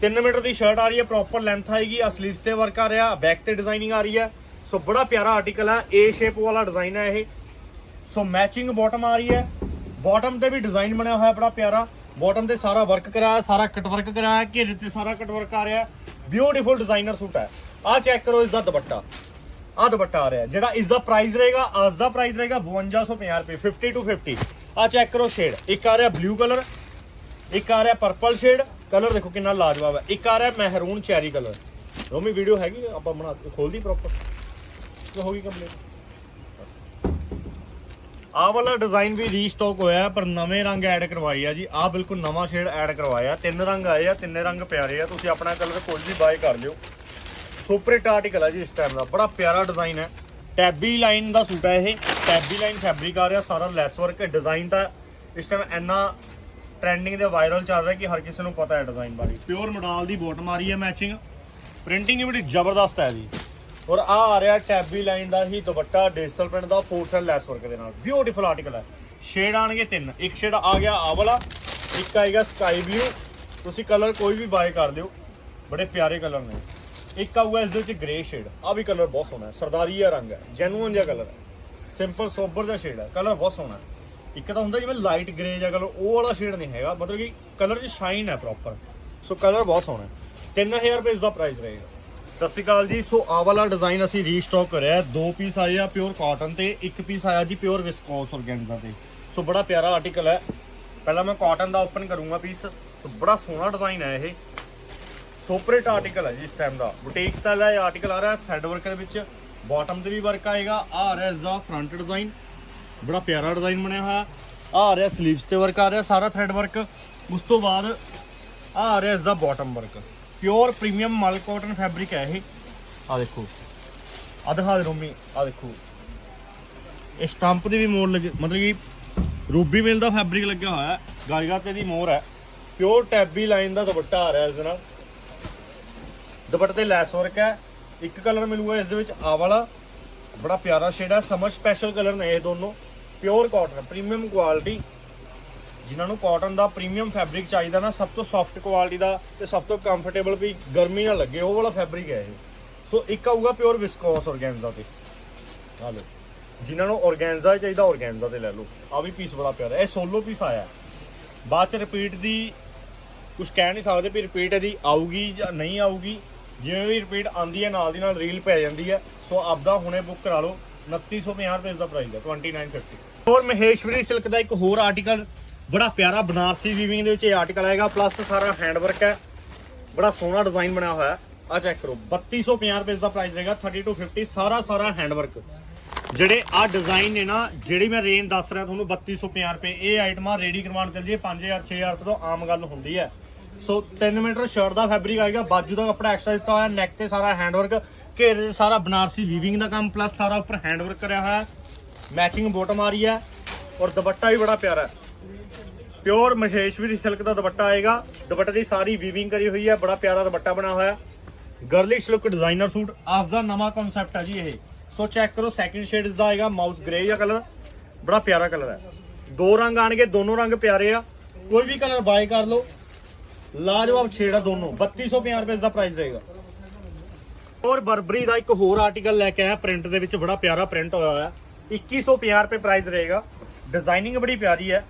3 ਮੀਟਰ ਦੀ ਸ਼ਰਟ ਆ ਰਹੀ ਹੈ ਪ੍ਰੋਪਰ ਲੈਂਥ ਆਏਗੀ ਆ 슬ੀਵਸ ਤੇ ਵਰਕ ਆ ਰਿਹਾ ਬੈਕ ਤੇ ਡਿਜ਼ਾਈਨਿੰਗ ਆ ਰਹੀ ਹੈ। ਸੋ ਬੜਾ ਪਿਆਰਾ ਆਰਟੀਕਲ ਹੈ ਏ ਸ਼ੇਪ ਵਾਲਾ ਡਿਜ਼ਾਈਨ ਹੈ ਇਹ। ਸੋ ਮੈਚਿੰਗ ਬਾਟਮ ਆ ਰਹੀ ਹੈ। ਬਾਟਮ ਤੇ ਵੀ ਡਿਜ਼ਾਈਨ ਬਣਿਆ ਹੋਇਆ ਬੜਾ ਪਿਆਰਾ। ਬਾਟਮ ਤੇ ਸਾਰਾ ਵਰਕ ਕਰਾਇਆ, ਸਾਰਾ ਕਟ ਵਰਕ ਕਰਾਇਆ, ਘੇਰੇ ਤੇ ਸਾਰਾ ਕਟ ਵਰਕ ਆ ਰਿਹਾ। ਬਿਊਟੀਫੁਲ ਡਿਜ਼ਾਈਨਰ ਸੂਟ ਹੈ। ਆਹ ਚੈੱਕ ਕਰੋ ਇਸ ਦਾ ਦੁਪੱਟਾ। ਆਹ ਦੁਪੱਟਾ ਆ ਰਿਹਾ, ਜਿਹੜਾ ਇਸ ਦਾ ਪ੍ਰਾਈਸ ਰਹੇਗਾ, ਅੱਜ ਦਾ ਪ੍ਰਾਈਸ ਰਹੇਗਾ 5250 ਰੁਪਏ 50 ਟੂ 50 ਆਹ ਚੈੱਕ ਕਰੋ ਸ਼ੇਡ ਇੱਕ ਆ ਰਿਹਾ ਬਲੂ ਕਲਰ ਇੱਕ ਆ ਰਿਹਾ ਪਰਪਲ ਸ਼ੇਡ ਕਲਰ ਦੇਖੋ ਕਿੰਨਾ ਲਾਜਵਾਬ ਹੈ। ਇੱਕ ਆ ਰਿਹਾ ਮਹਿਰੂਨ ਚੈਰੀ ਕਲਰ ਰੋਮੀ ਵੀਡੀਓ ਹੈਗੀ ਆਪਾਂ ਬਣਾ ਖੋਲਦੀ ਪ੍ਰੋਪਰ ਹੋ ਗਈ ਕੰਪਲੀਟ ਆਹ ਵਾਲਾ ਡਿਜ਼ਾਈਨ ਵੀ ਰੀਸਟਾਕ ਹੋਇਆ, ਪਰ ਨਵੇਂ ਰੰਗ ਐਡ ਕਰਵਾਈ ਆ ਜੀ। ਆਹ ਬਿਲਕੁਲ ਨਵਾਂ ਸ਼ੇਡ ਐਡ ਕਰਵਾਇਆ। ਤਿੰਨ ਰੰਗ ਆਏ ਆ, ਤਿੰਨੇ ਰੰਗ ਪਿਆਰੇ ਆ। ਤੁਸੀਂ ਆਪਣਾ ਕਲਰ ਕੋਈ ਵੀ ਬਾਏ ਕਰ ਲਿਓ। ਸੁਪਰ ਹਿੱਟ ਆਰਟੀਕਲ ਹੈ ਜੀ ਇਸ ਟਾਈਮ ਦਾ। ਬੜਾ ਪਿਆਰਾ ਡਿਜ਼ਾਈਨ ਹੈ। ਟੈਬੀ ਲਾਈਨ ਦਾ ਸੂਟ ਹੈ ਇਹ। ਟੈਬੀ ਲਾਈਨ ਫੈਬਰਿਕ ਆ ਰਿਹਾ। ਸਾਰਾ ਲੈਸ ਵਰਕ ਹੈ। ਡਿਜ਼ਾਈਨ ਤਾਂ ਇਸ ਟਾਈਮ ਇੰਨਾ ਟ੍ਰੈਂਡਿੰਗ ਦੇ ਵਾਇਰਲ ਚੱਲ ਰਿਹਾ ਕਿ ਹਰ ਕਿਸੇ ਨੂੰ ਪਤਾ ਹੈ ਡਿਜ਼ਾਈਨ ਬਾਰੇ। ਪਿਓਰ ਮਡਾਲ ਦੀ ਬੋਟਮ ਆ ਰਹੀ ਹੈ ਮੈਚਿੰਗ ਪ੍ਰਿੰਟਿੰਗ ਵੀ ਬੜੀ ਜ਼ਬਰਦਸਤ ਹੈ ਜੀ। ਔਰ ਆ ਆ ਰਿਹਾ ਟੈਬੀ ਲਾਈਨ ਦਾ ਹੀ ਦੁਪੱਟਾ ਡਿਜੀਟਲ ਪ੍ਰਿੰਟ ਦਾ ਫੋਰ ਲੈਸ ਵਰਕ ਦੇ ਨਾਲ। ਬਿਊਟੀਫੁਲ ਆਰਟੀਕਲ ਹੈ। ਸ਼ੇਡ ਆਣਗੇ ਤਿੰਨ। ਇੱਕ ਸ਼ੇਡ ਆ ਗਿਆ ਆ ਵਾਲਾ, ਇੱਕ ਆਏਗਾ ਸਕਾਈ ਬਲੂ ਤੁਸੀਂ ਕਲਰ ਕੋਈ ਵੀ ਬਾਏ ਕਰ ਲਿਓ। ਬੜੇ ਪਿਆਰੇ ਕਲਰ ਨੇ। ਇੱਕ ਆਊਗਾ ਇਸ ਦੇ ਵਿੱਚ ਗ੍ਰੇ ਸ਼ੇਡ ਆ ਵੀ ਕਲਰ ਬਹੁਤ ਸੋਹਣਾ ਹੈ। ਜਿਹਾ ਰੰਗ ਹੈ। ਜੈਨੂਇਨ ਜਿਹਾ ਕਲਰ ਹੈ। ਸਿੰਪਲ ਸੋਬਰ ਜਿਹਾ ਸ਼ੇਡ ਹੈ। ਕਲਰ ਬਹੁਤ ਸੋਹਣਾ ਹੈ। ਇੱਕ ਤਾਂ ਹੁੰਦਾ ਜਿਵੇਂ ਲਾਈਟ ਗ੍ਰੇ ਜਿਹਾ ਕਲਰ ਉਹ ਵਾਲਾ ਸ਼ੇਡ ਨਹੀਂ ਹੈਗਾ। ਮਤਲਬ ਕਿ ਕਲਰ 'ਚ ਸ਼ਾਈਨ ਹੈ ਪ੍ਰੋਪਰ ਸੋ ਕਲਰ ਬਹੁਤ ਸੋਹਣਾ ਹੈ। 3000 ਰੁਪਏ ਇਸ ਦਾ ਪ੍ਰਾਈਸ ਰਹੇਗਾ। ਸਤਿ ਸ਼੍ਰੀ ਅਕਾਲ ਜੀ। ਸੋ ਆਹ ਵਾਲਾ ਡਿਜ਼ਾਈਨ ਅਸੀਂ ਰੀਸਟਾਕ ਕਰਿਆ ਦੋ ਪੀਸ ਆਏ ਆ ਪਿਓਰ ਕਾਟਨ ਤੇ, ਇੱਕ ਪੀਸ ਆਇਆ ਜੀ ਪਿਓਰ ਵਿਸਕੋਸ ਔਰਗੈਂਜ਼ਾ ਤੇ। ਸੋ ਬੜਾ ਪਿਆਰਾ ਆਰਟੀਕਲ ਹੈ। ਪਹਿਲਾਂ ਮੈਂ ਕਾਟਨ ਦਾ ਓਪਨ ਕਰੂੰਗਾ ਪੀਸ ਸੋ ਬੜਾ ਸੋਹਣਾ ਡਿਜ਼ਾਈਨ ਹੈ ਇਹ। ਸੁਪਰੇਟ ਆਰਟੀਕਲ ਹੈ ਜੀ ਇਸ ਟਾਈਮ ਦਾ। ਬੁਟੀਕ ਸਟਾਈਲ ਹੈ, ਇਹ ਆਰਟੀਕਲ ਆ ਰਿਹਾ ਥ੍ਰੈਡ ਵਰਕ ਦੇ ਵਿੱਚ। ਬਾਟਮ ਤੇ ਵੀ ਵਰਕ ਆਏਗਾ। ਆ ਰਿਹਾ ਇਸ ਦਾ ਫਰੰਟ ਡਿਜ਼ਾਈਨ ਬੜਾ ਪਿਆਰਾ ਡਿਜ਼ਾਈਨ ਬਣਿਆ ਹੋਇਆ। ਆ ਰਿਹਾ ਸਲੀਵਸ ਤੇ ਵਰਕ ਆ ਰਿਹਾ ਸਾਰਾ ਥ੍ਰੈਡ ਵਰਕ ਉਸ ਤੋਂ ਬਾਅਦ ਆ ਰਿਹਾ ਇਸ ਦਾ bottom work pure premium mul cotton fabric ਹੈ ਇਹ। ਆ ਦੇਖੋ। ਆ ਦਿਖਾ ਦੇ ਰੋਮੀ ਆ ਦੇਖੋ। ਇਹ ਸਟੰਪ ਦੀ ਵੀ ਮੋਰ ਲੱਗੀ ਮਤਲਬ ਕਿ ਰੂਬੀ ਮਿਲ ਦਾ ਫੈਬਰਿਕ ਲੱਗਿਆ ਹੋਇਆ ਹੈ ਗਾਇਗਾ ਤੇ ਦੀ ਮੋਰ ਹੈ। ਪਿਓਰ ਟੈਬੀ ਲਾਈਨ ਦਾ ਦੁਪੱਟਾ ਆ ਰਿਹਾ ਇਸ ਦੇ ਨਾਲ। ਦੁਪੱਟੇ ਤੇ ਲੈਸ ਵਰਕ ਹੈ। ਇੱਕ ਕਲਰ ਮਿਲੂਗਾ ਇਸ ਦੇ ਵਿੱਚ ਆ ਵਾਲਾ। ਬੜਾ ਪਿਆਰਾ ਸ਼ੇਡ ਹੈ। ਸਮਰ ਸਪੈਸ਼ਲ ਕਲਰ ਨੇ ਇਹ ਦੋਨੋਂ। ਪਿਓਰ ਕਾਟਨ ਪ੍ਰੀਮੀਅਮ ਕੁਆਲਿਟੀ ਜਿਨ੍ਹਾਂ ਨੂੰ ਕਾਟਨ ਦਾ ਪ੍ਰੀਮੀਅਮ ਫੈਬਰਿਕ ਚਾਹੀਦਾ ਨਾ, ਸਭ ਤੋਂ ਸੌਫਟ ਕੁਆਲਿਟੀ ਦਾ ਤੇ ਸਭ ਤੋਂ ਕੰਫਰਟੇਬਲ ਵੀ ਗਰਮੀ ਨਾ ਲੱਗੇ, ਉਹ ਵਾਲਾ ਫੈਬਰਿਕ ਹੈ ਇਹ। ਸੋ ਇੱਕ ਆਊਗਾ ਪਿਓਰ ਵਿਸਕੋਸ ਔਰਗੈਂਜ਼ਾ ਤੇ। ਆ ਲਓ। ਜਿਨ੍ਹਾਂ ਨੂੰ ਔਰਗੈਂਜ਼ਾ ਚਾਹੀਦਾ ਔਰਗੈਂਜ਼ਾ ਤੇ ਲੈ ਲਓ। ਆ ਵੀ ਪੀਸ ਬੜਾ ਪਿਆਰਾ, ਇਹ ਸੋਲੋ ਪੀਸ ਆਇਆ। ਬਾਅਦ ਚ ਰਿਪੀਟ ਦੀ ਕੁਝ ਕਹਿ ਨਹੀਂ ਸਕਦੇ ਵੀ ਰਿਪੀਟ ਇਹਦੀ ਆਊਗੀ ਜਾਂ ਨਹੀਂ ਆਊਗੀ। ਜਿਵੇਂ ਵੀ ਰਿਪੀਟ ਆਂਦੀ ਹੈ, ਨਾਲ ਦੀ ਨਾਲ ਰੀਲ ਪੈ ਜਾਂਦੀ ਹੈ। ਸੋ ਆਪਦਾ ਹੁਣੇ ਬੁੱਕ ਕਰਾ ਲਓ। 2950 ਰੁਪਏ ਦਾ ਪ੍ਰਾਈਸ ਹੈ 2950 ਹੋਰ ਮਹੇਸ਼ਵਰੀ ਸਿਲਕ ਦਾ ਇੱਕ ਹੋਰ ਆਰਟੀਕਲ ਬੜਾ ਪਿਆਰਾ ਬਨਾਰਸੀ ਵੀਵਿੰਗ ਦੇ ਵਿੱਚ ਇਹ ਆਰਟੀਕਲ ਆਏਗਾ ਪਲੱਸ ਸਾਰਾ ਹੈਂਡ ਵਰਕ ਹੈ। ਬੜਾ ਸੋਹਣਾ ਡਿਜ਼ਾਈਨ ਬਣਿਆ ਹੋਇਆ ਹੈ। ਆ ਚੈੱਕ ਕਰੋ 3250 ਰੁਪਏ ਦਾ ਪ੍ਰਾਈਸ ਰਹੇਗਾ 30 to 50 ਸਾਰਾ ਸਾਰਾ ਹੈਂਡ ਵਰਕ ਜਿਹੜੇ ਆ ਡਿਜ਼ਾਈਨ ਨੇ ਨਾ, ਜਿਹੜੀ ਮੈਂ ਰੇਂਜ ਦੱਸ ਰਿਹਾ ਤੁਹਾਨੂੰ 3250 ਰੁਪਏ, ਇਹ ਆਈਟਮਾਂ ਰੈਡੀ ਕਰਵਾਉਣ ਚੱਲ ਜੀਏ 5000 6000 ਰੁਪਏ ਤੋਂ ਆਮ ਗੱਲ ਹੁੰਦੀ ਹੈ। ਸੋ 3 ਮੀਟਰ ਸ਼ਰਟ ਦਾ ਫੈਬਰਿਕ ਆਏਗਾ, ਬਾਜੂ ਦਾ ਕੱਪੜਾ ਐਕਸਟਰਾ ਦਿੱਤਾ ਹੋਇਆ ਨੈਕ ਤੇ ਸਾਰਾ ਹੈਂਡ ਵਰਕ ਘੇਰੇ ਤੇ ਸਾਰਾ ਬਨਾਰਸੀ ਵੀਵਿੰਗ ਦਾ ਕੰਮ ਪਲੱਸ ਸਾਰਾ ਉੱਪਰ ਹੈਂਡ ਵਰਕ ਕਰਿਆ ਹੋਇਆ। ਮੈਚਿੰਗ ਬੋਟਮ ਆ ਰਹੀ ਹੈ, ਔਰ ਦੁਪੱਟਾ ਵੀ ਬੜਾ ਪਿਆਰਾ ਹੈ। ਪਿਓਰ ਮਹੇਸ਼ਵਰੀ ਸਿਲਕ ਦਾ ਦੁਪੱਟਾ ਆਏਗਾ। ਦੁਪੱਟੇ ਦੀ ਸਾਰੀ ਵੀਵਿੰਗ ਕਰੀ ਹੋਈ ਹੈ, ਬੜਾ ਪਿਆਰਾ ਦੁਪੱਟਾ ਬਣਾ ਹੋਇਆ। ਗਰਲਿਸ਼ ਲੁੱਕ ਡਿਜ਼ਾਈਨਰ ਸੂਟ ਆਪ ਦਾ ਨਵਾਂ ਕਨਸੈਪਟ ਹੈ ਜੀ ਇਹ। ਸੋ ਚੈੱਕ ਕਰੋ ਸੈਕਿੰਡ ਸ਼ੇਡ ਦਾ ਆਏਗਾ ਮਾਊਸ ਗ੍ਰੇ ਜਿਹਾ ਕਲਰ ਬੜਾ ਪਿਆਰਾ ਕਲਰ ਹੈ। ਦੋ ਰੰਗ ਆਣਗੇ, ਦੋਨੋਂ ਰੰਗ ਪਿਆਰੇ ਆ। ਕੋਈ ਵੀ ਕਲਰ ਬਾਏ ਕਰ ਲਓ। ਲਾਜਵਾਬ ਸ਼ੇਡ ਆ ਦੋਨੋਂ। 3250 ਰੁਪਏ ਦਾ ਪ੍ਰਾਈਸ ਰਹੇਗਾ। ਔਰ ਬਰਬਰੀ ਦਾ ਇੱਕ ਹੋਰ ਆਰਟੀਕਲ ਲੈ ਕੇ ਆਇਆ। ਪ੍ਰਿੰਟ ਦੇ ਵਿੱਚ ਬੜਾ ਪਿਆਰਾ ਪ੍ਰਿੰਟ ਹੋਇਆ ਹੋਇਆ। 2150 ਰੁਪਏ ਪ੍ਰਾਈਸ ਰਹੇਗਾ। ਡਿਜ਼ਾਈਨਿੰਗ ਬੜੀ ਪਿਆਰੀ ਹੈ।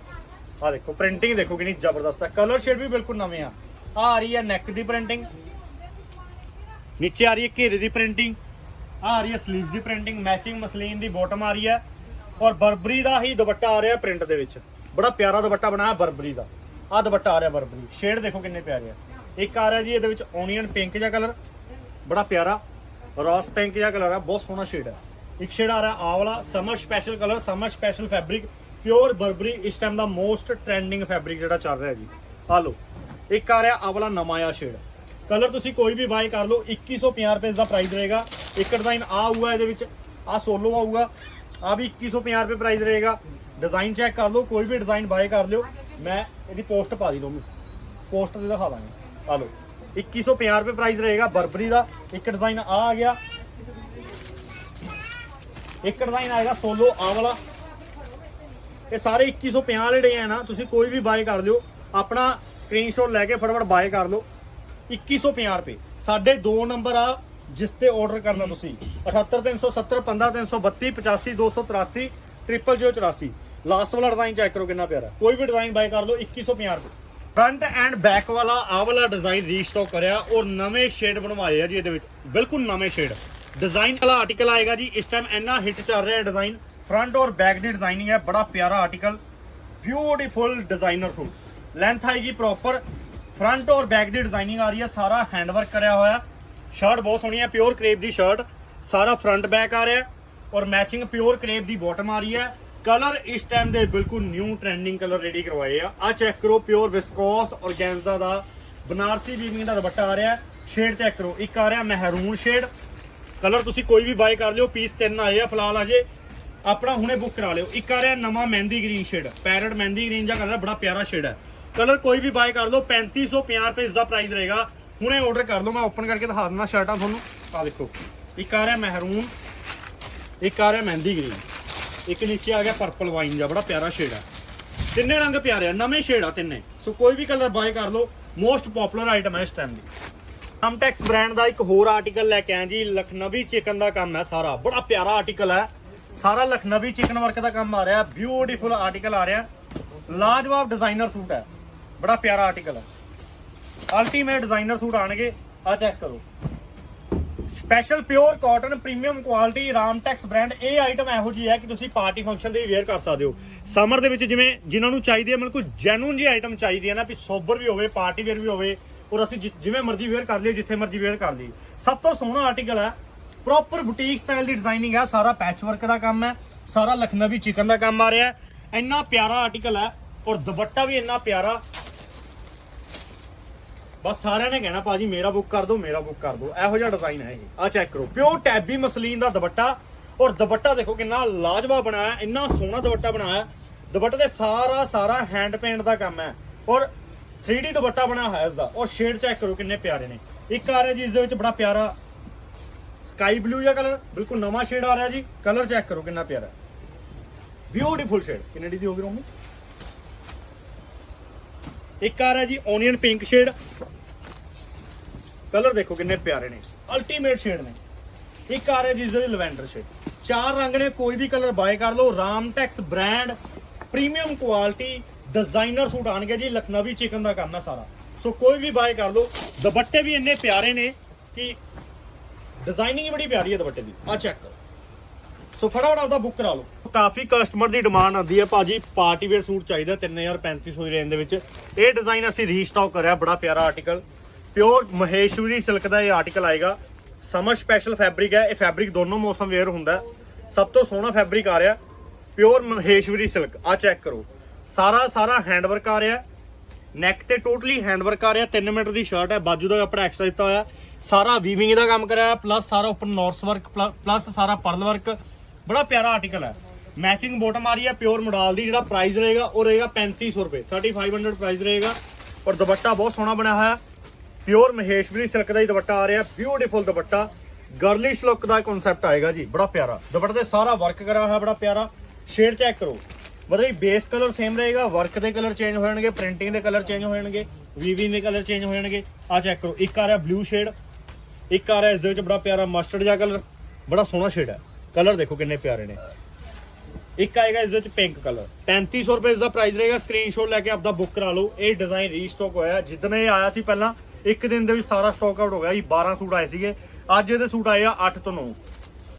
ਆ ਦੇਖੋ ਪ੍ਰਿੰਟਿੰਗ ਦੇਖੋ ਕਿੰਨੀ ਜ਼ਬਰਦਸਤ ਹੈ। ਕਲਰ ਸ਼ੇਡ ਵੀ ਬਿਲਕੁਲ ਨਵੇਂ ਆ। ਆ ਆ ਰਹੀ ਹੈ ਨੈਕ ਦੀ ਪ੍ਰਿੰਟਿੰਗ ਨੀਚੇ ਆ ਰਹੀ ਹੈ ਘੇਰੇ ਦੀ ਪ੍ਰਿੰਟਿੰਗ ਆ ਆ ਰਹੀ ਹੈ ਸਲੀਵਸ ਦੀ ਪ੍ਰਿੰਟਿੰਗ ਮੈਚਿੰਗ ਮਸਲੀਨ ਦੀ ਬਾਟਮ ਆ ਰਹੀ ਹੈ। ਔਰ ਬਰਬਰੀ ਦਾ ਹੀ ਦੁਪੱਟਾ ਆ ਰਿਹਾ ਪ੍ਰਿੰਟ ਦੇ ਵਿੱਚ। ਬੜਾ ਪਿਆਰਾ ਦੁਪੱਟਾ ਬਣਾਇਆ ਬਰਬਰੀ ਦਾ। ਆ ਦੁਪੱਟਾ ਆ ਰਿਹਾ ਬਰਬਰੀ। ਸ਼ੇਡ ਦੇਖੋ ਕਿੰਨੇ ਪਿਆਰੇ ਆ। ਇੱਕ ਆ ਰਿਹਾ ਜੀ, ਇਹਦੇ ਵਿੱਚ ਓਨੀਅਨ ਪਿੰਕ ਜਿਹਾ ਕਲਰ ਬੜਾ ਪਿਆਰਾ। ਰੋਸ ਪਿੰਕ ਜਿਹਾ ਕਲਰ ਆ। ਬਹੁਤ ਸੋਹਣਾ ਸ਼ੇਡ ਹੈ ਇੱਕ ਸ਼ੇਡ ਆ ਰਿਹਾ ਆ ਵਾਲਾ। Summer special colour summer special fabric pure Burberry ਇਸ ਟਾਈਮ ਦਾ ਮੋਸਟ ਟ੍ਰੈਂਡਿੰਗ ਫੈਬਰਿਕ ਜਿਹੜਾ ਚੱਲ ਰਿਹਾ ਜੀ। ਆ ਲਓ, ਇੱਕ ਆ ਰਿਹਾ ਆ ਵਾਲਾ ਨਵਾਂ ਆ ਸ਼ੇਡ ਕਲਰ ਤੁਸੀਂ ਕੋਈ ਵੀ ਬਾਏ ਕਰ ਲਓ 2150 ਰੁਪਏ ਦਾ ਪ੍ਰਾਈਸ ਰਹੇਗਾ। ਇੱਕ ਡਿਜ਼ਾਈਨ ਆ ਆਊਗਾ ਇਹਦੇ ਵਿੱਚ ਆ ਸੋਲੋ ਆਊਗਾ ਆ ਵੀ 2150 ਰੁਪਏ ਪ੍ਰਾਈਸ ਰਹੇਗਾ। ਡਿਜ਼ਾਈਨ ਚੈੱਕ ਕਰ ਲਓ, ਕੋਈ ਵੀ ਡਿਜ਼ਾਈਨ ਬਾਏ ਕਰ ਲਿਓ। ਮੈਂ ਇਹਦੀ ਪੋਸਟ ਪਾ ਦੀ ਲਵਾਂਗੀ ਪੋਸਟ ਤੇ ਦਿਖਾ ਦਾਂਗੇ। ਆ ਲਓ 2150 ਰੁਪਏ ਪ੍ਰਾਈਸ ਰਹੇਗਾ ਬਰਬਰੀ ਦਾ। ਇੱਕ ਡਿਜ਼ਾਈਨ ਆ ਆ ਗਿਆ। ਇੱਕ ਡਿਜ਼ਾਈਨ ਆਏਗਾ ਸੋਲੋ ਆ ਵਾਲਾ। ਇਹ ਸਾਰੇ 2150 ਜਿਹੜੇ ਡਿਜ਼ਾਈਨ ਨਾ, ਤੁਸੀਂ ਕੋਈ ਵੀ ਬਾਏ ਕਰ ਲਿਓ, ਆਪਣਾ ਸਕਰੀਨਸ਼ਾਟ ਲੈ ਕੇ ਫਟਾਫਟ ਬਾਏ ਕਰ ਲਓ। 2150 ਰੁਪਏ। ਸਾਡੇ ਦੋ ਨੰਬਰ ਆ, ਜਿਸ ਤੇ ਆਰਡਰ ਕਰਨਾ ਤੁਸੀਂ। 78370 15332 85283 00084 ਲਾਸਟ ਵਾਲਾ ਡਿਜ਼ਾਈਨ ਚੈੱਕ ਕਰੋ ਕਿੰਨਾ ਪਿਆਰਾ। ਕੋਈ ਵੀ ਡਿਜ਼ਾਈਨ ਬਾਈ ਕਰ ਲਓ 2150 ਰੁਪਏ। ਫਰੰਟ ਐਂਡ ਬੈਕ ਵਾਲਾ ਆਹ ਵਾਲਾ ਡਿਜ਼ਾਈਨ ਰੀਸਟਾਕ ਕਰਿਆ, ਔਰ ਨਵੇਂ ਸ਼ੇਡ ਬਣਵਾਏ ਆ ਜੀ ਇਹਦੇ ਵਿੱਚ। ਬਿਲਕੁਲ ਨਵੇਂ ਸ਼ੇਡ ਡਿਜ਼ਾਈਨ ਵਾਲਾ ਆਰਟੀਕਲ ਆਏਗਾ ਜੀ, ਇਸ ਟਾਈਮ ਇੰਨਾ ਹਿੱਟ ਚੱਲ ਰਿਹਾ ਡਿਜ਼ਾਈਨ ਫਰੰਟ ਔਰ ਬੈਕ ਦੀ ਡਿਜ਼ਾਈਨਿੰਗ ਹੈ, ਬੜਾ ਪਿਆਰਾ article beautiful designer suit. Length ਆਏਗੀ ਪ੍ਰੋਪਰ ਫਰੰਟ ਔਰ ਬੈਕ ਦੀ ਡਿਜ਼ਾਈਨਿੰਗ ਆ ਰਹੀ ਹੈ, ਸਾਰਾ ਹੈਂਡ ਵਰਕ ਕਰਿਆ ਹੋਇਆ। ਸ਼ਰਟ ਬਹੁਤ ਸੋਹਣੀ ਹੈ ਪਿਓਰ ਕਰੇਪ ਦੀ ਸ਼ਰਟ ਸਾਰਾ ਫਰੰਟ ਬੈਕ ਆ ਰਿਹਾ। ਔਰ ਮੈਚਿੰਗ ਪਿਓਰ ਕਰੇਪ ਦੀ ਬਾਟਮ ਆ ਰਹੀ ਹੈ। ਕਲਰ ਇਸ ਟਾਈਮ ਦੇ ਬਿਲਕੁਲ ਨਿਊ ਟ੍ਰੈਂਡਿੰਗ ਕਲਰ ਰੈਡੀ ਕਰਵਾਏ ਆ। ਆ ਚੈੱਕ ਕਰੋ ਪਿਓਰ ਵਿਸਕੋਸ ਔਰਗੈਂਜ਼ਾ ਦਾ, ਬਨਾਰਸੀ ਵੀਵਿੰਗ ਦਾ ਦੁਪੱਟਾ ਆ ਰਿਹਾ। ਸ਼ੇਡ ਚੈੱਕ ਕਰੋ, ਇੱਕ ਆ ਰਿਹਾ, ਮਹਿਰੂਨ ਸ਼ੇਡ ਕਲਰ ਤੁਸੀਂ ਕੋਈ ਵੀ ਬਾਈ ਕਰ ਲਿਓ ਪੀਸ ਤਿੰਨ ਆਏ ਆ, ਫਿਲਹਾਲ ਅਜੇ। ਆਪਣਾ ਹੁਣੇ ਬੁੱਕ ਕਰਾ ਲਿਓ। ਇੱਕ ਆ ਰਿਹਾ ਨਵਾਂ mehndi green shade parrot mehndi green ਦਾ ਕਲਰ ਬੜਾ ਪਿਆਰਾ ਸ਼ੇਡ ਹੈ। ਕਲਰ ਕੋਈ ਵੀ ਬਾਏ ਕਰ ਲਓ 3550 ਰੁਪਏ ਇਸ ਦਾ ਪ੍ਰਾਈਸ ਰਹੇਗਾ। ਹੁਣੇ ਆਰਡਰ ਕਰ ਲਓ, ਮੈਂ ਓਪਨ ਕਰਕੇ ਦਿਖਾ ਦਿੰਦਾ ਸ਼ਰਟਾਂ ਤੁਹਾਨੂੰ। ਆ ਦੇਖੋ। ਇੱਕ ਆ ਰਿਹਾ ਮਹਿਰੂਨ ਇੱਕ ਆ ਰਿਹਾ ਮਹਿੰਦੀ ਗ੍ਰੀਨ ਇੱਕ ਨੀਚੇ ਆ ਗਿਆ ਪਰਪਲ ਵਾਈਨ ਦਾ ਬੜਾ ਪਿਆਰਾ ਸ਼ੇਡ ਹੈ। ਤਿੰਨੇ ਰੰਗ ਪਿਆਰੇ ਆ, ਨਵੇਂ ਸ਼ੇਡ ਆ ਤਿੰਨੇ। ਸੋ ਕੋਈ ਵੀ ਕਲਰ ਬਾਏ ਕਰ ਲਓ ਮੋਸਟ ਪਪੂਲਰ ਆਈਟਮ ਹੈ ਇਸ ਟਾਈਮ ਦੀ। ਆਮਟੈਕਸ ਬ੍ਰਾਂਡ ਦਾ ਇੱਕ ਹੋਰ ਆਰਟੀਕਲ ਲੈ ਕੇ ਆਇਆ ਜੀ ਲਖਨਵੀ ਚਿਕਨ ਦਾ ਕੰਮ ਹੈ ਸਾਰਾ। ਬੜਾ ਪਿਆਰਾ ਆਰਟੀਕਲ ਹੈ। ਸਾਰਾ ਲਖਨਵੀ ਚਿਕਨ ਵਰਕ ਦਾ ਕੰਮ ਆ ਰਿਹਾ ਬਿਊਟੀਫੁਲ ਆਰਟੀਕਲ ਆ ਰਿਹਾ। ਲਾਜਵਾਬ ਡਿਜ਼ਾਈਨਰ ਸੂਟ ਹੈ। ਬੜਾ ਪਿਆਰਾ ਆਰਟੀਕਲ ਹੈ। ਅਲਟੀਮੇਟ ਡਿਜ਼ਾਈਨਰ ਸੂਟ ਆਣਗੇ ਆ ਚੈੱਕ ਕਰੋ। Special pure cotton premium quality Ramtex brand ਇਹ ਆਈਟਮ ਇਹੋ ਜੀ ਹੈ ਕਿ ਤੁਸੀਂ ਪਾਰਟੀ ਫੰਕਸ਼ਨ ਦੇ ਵੇਅਰ ਕਰ ਸਕਦੇ ਹੋ। ਸਮਰ ਦੇ ਵਿੱਚ ਜਿਵੇਂ ਜਿਨ੍ਹਾਂ ਨੂੰ ਚਾਹੀਦੀ ਹੈ ਮੈਨੂੰ ਜੈਨੂਨ ਜੀ ਆਈਟਮ ਚਾਹੀਦੀ ਹੈ ਨਾ, ਵੀ ਸੋਬਰ ਵੀ ਹੋਵੇ ਪਾਰਟੀ ਵੇਅਰ ਵੀ ਹੋਵੇ, ਔਰ ਅਸੀਂ ਜਿ- ਜਿਵੇਂ ਮਰਜ਼ੀ ਵੇਅਰ ਕਰ ਲਈਏ, ਜਿੱਥੇ ਮਰਜ਼ੀ ਵੇਅਰ ਕਰ ਲਈਏ। ਸਭ ਤੋਂ ਸੋਹਣਾ ਆਰਟੀਕਲ ਹੈ ਪ੍ਰੋਪਰ ਬੁਟੀਕ ਸਟਾਈਲ ਦੀ ਡਿਜ਼ਾਈਨਿੰਗ ਹੈ ਸਾਰਾ ਪੈਚ ਵਰਕ ਦਾ ਕੰਮ ਹੈ, ਸਾਰਾ ਲਖਨਵੀ ਚਿਕਨ ਦਾ ਕੰਮ ਆ ਰਿਹਾ ਹੈ। ਇੰਨਾ ਪਿਆਰਾ ਆਰਟੀਕਲ ਹੈ ਔਰ ਦੁਪੱਟਾ ਵੀ ਇੰਨਾ ਪਿਆਰਾ। ਬਸ ਸਾਰਿਆਂ ਨੇ ਕਹਿਣਾ, ਭਾਜੀ, ਮੇਰਾ ਬੁੱਕ ਕਰ ਦਿਓ, ਮੇਰਾ ਬੁੱਕ ਕਰ ਦਿਓ। ਇਹੋ ਜਿਹਾ ਡਿਜ਼ਾਈਨ ਹੈ ਇਹ। ਆ ਚੈੱਕ ਕਰੋ। ਪਿਓਰ ਟੈਬੀ ਮਸਲੀਨ ਦਾ ਦੁਪੱਟਾ। ਔਰ ਦੁਪੱਟਾ ਦੇਖੋ ਕਿੰਨਾ ਲਾਜਵਾਬ ਬਣਾਇਆ ਇੰਨਾ ਸੋਹਣਾ ਦੁਪੱਟਾ ਬਣਾਇਆ ਦੁਪੱਟੇ ਤੇ ਸਾਰਾ ਸਾਰਾ ਹੈਂਡ ਪੇਂਟ ਦਾ ਕੰਮ ਹੈ। ਔਰ 3D ਦੁਪੱਟਾ ਬਣਾਇਆ ਹੋਇਆ ਇਸ ਦਾ। ਔਰ ਸ਼ੇਡ ਚੈੱਕ ਕਰੋ ਕਿੰਨੇ ਪਿਆਰੇ ਨੇ। ਇੱਕ ਆ ਰਿਹਾ ਜੀ, ਇਸ ਦੇ ਵਿੱਚ ਬੜਾ ਪਿਆਰਾ ਸਕਾਈ ਬਲੂ ਜਿਹਾ ਕਲਰ ਬਿਲਕੁਲ ਨਵਾਂ ਸ਼ੇਡ ਆ ਰਿਹਾ ਜੀ ਕਲਰ ਚੈੱਕ ਕਰੋ ਕਿੰਨਾ ਪਿਆਰਾ। ਬਿਊਟੀਫੁਲ ਸ਼ੇਡ ਕਿੰਨੇ ਦੀ ਹੋਗੀ ਰੋਮੀ ਇੱਕ ਆ ਰਿਹਾ ਜੀ ਓਨੀਅਨ ਪਿੰਕ ਸ਼ੇਡ ਕਲਰ ਦੇਖੋ ਕਿੰਨੇ ਪਿਆਰੇ ਨੇ। ਅਲਟੀਮੇਟ ਸ਼ੇਡ ਨੇ। ਇੱਕ ਆ ਰਿਹਾ ਜੀ ਇਸ ਦੇ ਲਵੈਂਡਰ ਸ਼ੇਡ ਚਾਰ ਰੰਗ ਨੇ, ਕੋਈ ਵੀ ਕਲਰ ਬਾਏ ਕਰ ਲਓ। Ramtex brand premium quality designer suit ਆਣਗੇ ਜੀ ਲਖਨਵੀ ਚਿਕਨ ਦਾ ਕੰਮ ਹੈ ਸਾਰਾ। ਸੋ ਕੋਈ ਵੀ ਬਾਏ ਕਰ ਲਓ। ਦੁਪੱਟੇ ਵੀ ਇੰਨੇ ਪਿਆਰੇ ਨੇ ਕਿ ਡਿਜ਼ਾਈਨਿੰਗ ਹੀ ਬੜੀ ਪਿਆਰੀ ਹੈ ਦੁਪੱਟੇ ਦੀ। ਆ ਚੈੱਕ ਕਰੋ। ਸੋ ਫਟਾਫਟ ਆਪਦਾ ਬੁੱਕ ਕਰਾ ਲਓ। ਕਾਫੀ ਕਸਟਮਰ ਦੀ ਡਿਮਾਂਡ ਆਉਂਦੀ ਹੈ ਭਾਜੀ। ਪਾਰਟੀ ਵੇਅਰ ਸੂਟ ਚਾਹੀਦਾ 3350 ਦੀ ਰੇਂਜ ਦੇ ਵਿੱਚ। ਇਹ ਡਿਜ਼ਾਈਨ ਅਸੀਂ ਰੀਸਟਾਕ ਕਰਿਆ, ਬੜਾ ਪਿਆਰਾ ਆਰਟੀਕਲ ਪਿਓਰ ਮਹੇਸ਼ਵਰੀ ਸਿਲਕ ਦਾ ਇਹ ਆਰਟੀਕਲ ਆਏਗਾ। ਸਮਰ ਸਪੈਸ਼ਲ ਫੈਬਰਿਕ ਹੈ। ਇਹ ਫੈਬਰਿਕ ਦੋਨੋਂ ਮੌਸਮ ਵੇਅਰ ਹੁੰਦਾ ਸਭ ਤੋਂ ਸੋਹਣਾ ਫੈਬਰਿਕ ਆ ਰਿਹਾ। ਪਿਓਰ ਮਹੇਸ਼ਵਰੀ ਸਿਲਕ ਆ ਚੈੱਕ ਕਰੋ। ਸਾਰਾ ਸਾਰਾ ਹੈਂਡਵਰਕ ਆ ਰਿਹਾ। ਨੈਕ ਤੇ ਟੋਟਲੀ ਹੈਂਡਵਰਕ ਆ ਰਿਹਾ। 3 ਮੀਟਰ ਦੀ ਸ਼ਰਟ ਹੈ। ਬਾਜੂ ਦਾ ਕੱਪੜਾ ਐਕਸਟਰਾ ਦਿੱਤਾ ਹੋਇਆ। ਸਾਰਾ ਵੀਵਿੰਗ ਦਾ ਕੰਮ ਕਰਿਆ ਪਲੱਸ ਸਾਰਾ ਉੱਪਰ ਨੋਰਸ ਵਰਕ ਪਲੱਸ ਸਾਰਾ ਪਰਲ ਵਰਕ ਬੜਾ ਪਿਆਰਾ ਆਰਟੀਕਲ ਹੈ। ਮੈਚਿੰਗ ਬੋਟਮ ਆ ਰਹੀ ਹੈ ਪਿਓਰ ਮੋਡਲ ਦੀ, ਜਿਹੜਾ ਪ੍ਰਾਈਸ ਰਹੇਗਾ, ਉਹ ਰਹੇਗਾ 3500 ਰੁਪਏ। 3500 ਪ੍ਰਾਈਸ ਰਹੇਗਾ ਔਰ ਦੁਪੱਟਾ ਬਹੁਤ ਸੋਹਣਾ ਬਣਿਆ ਹੋਇਆ। ਪਿਓਰ ਮਹੇਸ਼ਵਰੀ ਸਿਲਕ ਦਾ ਹੀ ਦੁਪੱਟਾ ਆ ਰਿਹਾ ਬਿਊਟੀਫੁਲ ਦੁਪੱਟਾ। ਗਰਲਿਸ਼ ਲੁੱਕ ਦਾ ਕਨਸੈਪਟ ਆਏਗਾ ਜੀ, ਬੜਾ ਪਿਆਰਾ। ਦੁਪੱਟੇ ਤੇ ਸਾਰਾ ਵਰਕ ਕਰਿਆ ਹੋਇਆ, ਬੜਾ ਪਿਆਰਾ। ਸ਼ੇਡ ਚੈੱਕ ਕਰੋ। ਮਤਲਬ ਬੇਸ ਕਲਰ ਸੇਮ ਰਹੇਗਾ ਵਰਕ ਦੇ ਕਲਰ ਚੇਂਜ ਹੋ ਜਾਣਗੇ ਪ੍ਰਿੰਟਿੰਗ ਦੇ ਕਲਰ ਚੇਂਜ ਹੋ ਜਾਣਗੇ ਵੀਵਿੰਗ ਦੇ ਕਲਰ ਚੇਂਜ ਹੋ ਜਾਣਗੇ। ਆ ਚੈੱਕ ਕਰੋ, ਇੱਕ ਆ ਰਿਹਾ ਬਲੂ ਸ਼ੇਡ ਇੱਕ ਆ ਰਿਹਾ ਇਸ ਦੇ ਵਿੱਚ ਬੜਾ ਪਿਆਰਾ ਮਸਟਰਡ ਜਿਹਾ ਕਲਰ ਬੜਾ ਸੋਹਣਾ ਸ਼ੇਡ ਹੈ। ਕਲਰ ਦੇਖੋ ਕਿੰਨੇ ਪਿਆਰੇ ਨੇ। ਇੱਕ ਆਏਗਾ ਇਸ ਦੇ ਵਿੱਚ ਪਿੰਕ ਕਲਰ 3500 ਰੁਪਏ ਇਸ ਦਾ ਪ੍ਰਾਈਸ ਰਹੇਗਾ। ਸਕਰੀਨਸ਼ਾਟ ਲੈ ਕੇ ਆਪਦਾ ਬੁੱਕ ਕਰਾ ਲਓ। ਇਹ ਡਿਜ਼ਾਈਨ ਰੀਸਟਾਕ ਹੋਇਆ ਜਿੱਦਣ ਇਹ ਆਇਆ ਸੀ ਪਹਿਲਾਂ, ਇੱਕ ਦਿਨ ਦੇ ਵਿੱਚ ਸਾਰਾ ਸਟਾਕ ਆਊਟ ਹੋ ਗਿਆ। ਜੀ 12 ਸੂਟ ਆਏ ਸੀਗੇ। ਅੱਜ ਇਹਦੇ ਸੂਟ ਆਏ ਆ 8 ਤੋਂ 9